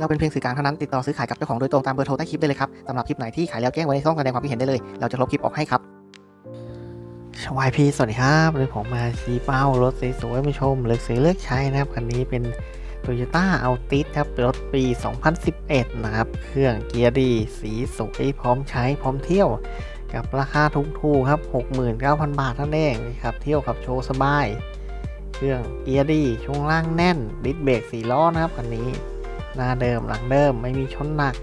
เราเป็นเพียงสื่อกลางเท่านั้นติดต่อซื้อขายกับเจ้าของโดยตรงตามเบอร์โทรใต้คลิปได้เลยครับสำหรับคลิปไหนที่ขายแล้วแจ้งไว้ในช่องแสดงความคิดเห็นได้เลย เราจะลบคลิปออกให้ครับชวายพีสวัสดีครับวันนี้ผมมาชี้เป้ารถสวยๆมาชม เลือกซื้อเลือกใช้นะครับคันนี้เป็น Toyota Altis ครับรถปี 2011 นะครับ เครื่องเกียร์ดี สีสวยพร้อมใช้พร้อมเที่ยว กับราคาถูกๆครับ 69,000 บาทท่านั้นเองครับ เที่ยวกับโชว์สบาย เครื่องเกียร์ดี ช่วงล่างแน่นดิสเบรก4ล้อนะครับคันนี้ หน้าเดิมหลังเดิมไม่มีชนหนัก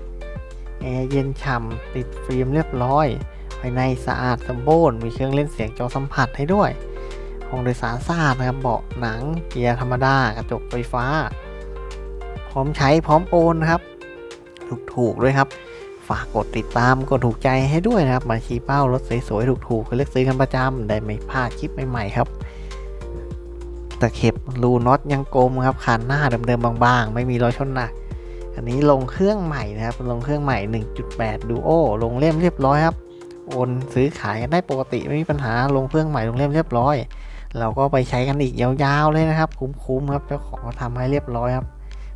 แอร์เย็นฉ่ำติดฟิล์มเรียบร้อยภายในสะอาดสมบูรณ์มีเครื่องเล่นเสียงจอสัมผัสให้ด้วยห้องโดยสารสะอาดนะครับเบาะหนังเกียร์ธรรมดากระจกไฟฟ้า พร้อมใช้พร้อมโอนครับ ถูกๆด้วยครับ ฝากกดติดตามกดถูกใจให้ด้วยนะครับ มาชี้เป้ารถสวยๆถูกๆเลือกซื้อกันประจำได้ไม่พลาดคลิปใหม่ๆครับ ตะเข็บรูน็อตยังกลมครับคันหน้าเดิมๆบางๆ ไม่มีรอยชนหนัก อันนี้ลงเครื่องใหม่นะครับ ลงเครื่องใหม่ 1.8 Duo ลงเล่มเรียบร้อยครับ โอนซื้อขายกันได้ปกติไม่มีปัญหา ลงเครื่องใหม่ลงเล่มเรียบร้อย เราก็ไปใช้กันอีกยาวๆเลยนะครับ คุ้มๆครับ เจ้าของเขาทำให้เรียบร้อยครับ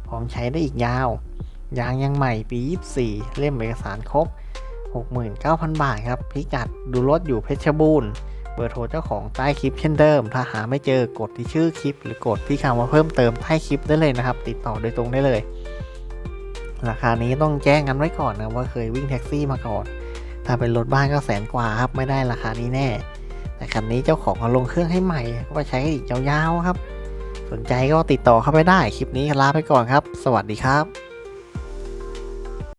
พร้อมใช้ได้อีกยาว ยางยังใหม่ปี 24 เล่มเอกสารครบ 69,000 บาทครับ พิกัดดูรถอยู่เพชรบูรณ์ เบอร์โทรเจ้าของใต้คลิปเช่นเดิม ถ้าหาไม่เจอกดที่ชื่อคลิป หรือกดที่คำว่าเพิ่มเติมใต้คลิปได้เลยนะครับ ติดต่อโดยตรงได้เลย ราคานี้ต้องแจ้งกันไว้ก่อนนะว่าเคยวิ่งแท็กซี่มาก่อน ถ้าเป็นรถบ้านก็แสนกว่าครับไม่ได้ราคานี้แน่ แต่คันนี้เจ้าของเอาลงเครื่องให้ใหม่ก็ไปใช้อีกยาวๆครับ สนใจก็ติดต่อเข้าไปได้คลิปนี้ลาไปก่อนครับ สวัสดีครับ